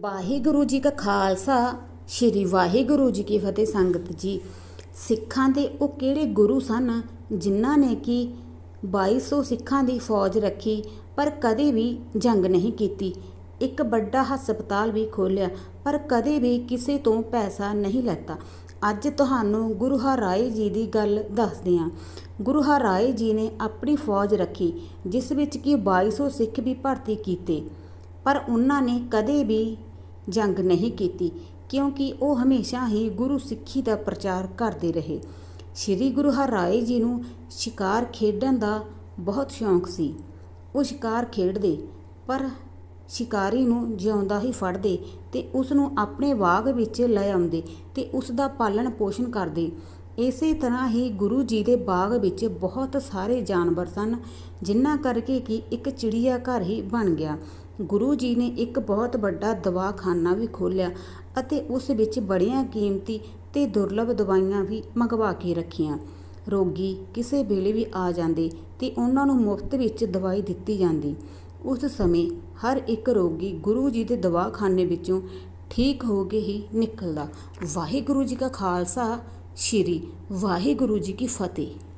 ਵਾਹਿਗੁਰੂ ਜੀ ਕਾ ਖਾਲਸਾ, ਸ੍ਰੀ ਵਾਹਿਗੁਰੂ ਜੀ ਕੀ ਫਤਿਹ ਸੰਗਤ ਜੀ। ਸਿੱਖਾਂ ਦੇ ਉਹ ਕਿਹੜੇ ਗੁਰੂ ਸਨ ਜਿਨ੍ਹਾਂ ਨੇ ਕਿ 2200 ਸਿੱਖਾਂ ਦੀ ਫੌਜ ਰੱਖੀ, ਪਰ ਕਦੇ ਵੀ ਜੰਗ ਨਹੀਂ ਕੀਤੀ। ਇੱਕ ਵੱਡਾ ਹਸਪਤਾਲ ਵੀ ਖੋਲ੍ਹਿਆ, ਪਰ ਕਦੇ ਵੀ ਕਿਸੇ ਤੋਂ ਪੈਸਾ ਨਹੀਂ ਲੈਤਾ। ਅੱਜ ਤੁਹਾਨੂੰ ਗੁਰੂ ਹਰਾਏ ਜੀ ਦੀ ਗੱਲ ਦੱਸਦੇ ਹਾਂ। ਗੁਰੂ ਹਰਾਏ ਜੀ ਨੇ ਆਪਣੀ ਫੌਜ ਰੱਖੀ, ਜਿਸ ਵਿੱਚ ਕਿ 2200 ਸਿੱਖ ਵੀ ਭਰਤੀ ਕੀਤੇ, ਪਰ ਉਹਨਾਂ ਨੇ ਕਦੇ ਵੀ ਜੰਗ ਨਹੀਂ ਕੀਤੀ, ਕਿਉਂਕਿ ਉਹ ਹਮੇਸ਼ਾ ਹੀ ਗੁਰੂ ਸਿੱਖੀ ਦਾ ਪ੍ਰਚਾਰ ਕਰਦੇ ਰਹੇ। ਸ੍ਰੀ ਗੁਰੂ ਹਰਿਰਾਏ ਜੀ ਨੂੰ ਸ਼ਿਕਾਰ ਖੇਡਣ ਦਾ ਬਹੁਤ ਸ਼ੌਂਕ ਸੀ। ਉਹ ਸ਼ਿਕਾਰ ਖੇਡਦੇ, ਪਰ ਸ਼ਿਕਾਰੀ ਨੂੰ ਜਿਉਂਦਾ ਹੀ ਫੜਦੇ ਤੇ ਉਸ ਨੂੰ ਆਪਣੇ ਬਾਗ ਵਿੱਚ ਲੈ ਆਉਂਦੇ ਤੇ ਉਸ ਦਾ ਪਾਲਣ ਪੋਸ਼ਣ ਕਰਦੇ। ਇਸੇ ਤਰ੍ਹਾਂ ਹੀ ਗੁਰੂ ਜੀ ਦੇ ਬਾਗ ਵਿੱਚ ਬਹੁਤ ਸਾਰੇ ਜਾਨਵਰ ਸਨ, ਜਿਨ੍ਹਾਂ ਕਰਕੇ ਕਿ ਇੱਕ ਚਿੜੀਆ ਘਰ ਹੀ ਬਣ ਗਿਆ। ਗੁਰੂ ਜੀ ਨੇ ਇੱਕ ਬਹੁਤ ਵੱਡਾ ਦਵਾਖਾਨਾ ਵੀ ਖੋਲ੍ਹਿਆ ਅਤੇ ਉਸ ਵਿੱਚ ਬੜੀਆਂ ਕੀਮਤੀ ਤੇ ਦੁਰਲੱਭ ਦਵਾਈਆਂ ਵੀ ਮੰਗਵਾ ਕੇ ਰੱਖੀਆਂ। ਰੋਗੀ ਕਿਸੇ ਵੇਲੇ ਵੀ ਆ ਜਾਂਦੇ ਤੇ ਉਹਨਾਂ ਨੂੰ ਮੁਫਤ ਵਿੱਚ ਦਵਾਈ ਦਿੱਤੀ ਜਾਂਦੀ। ਉਸ ਸਮੇਂ ਹਰ ਇੱਕ ਰੋਗੀ ਗੁਰੂ ਜੀ ਦੇ ਦਵਾਖਾਨੇ ਵਿੱਚੋਂ ਠੀਕ ਹੋ ਕੇ ਹੀ ਨਿਕਲਦਾ। ਵਾਹਿਗੁਰੂ ਜੀ ਕਾ ਖਾਲਸਾ, ਸ਼੍ਰੀ ਵਾਹਿਗੁਰੂ ਜੀ ਕੀ ਫਤਿਹ।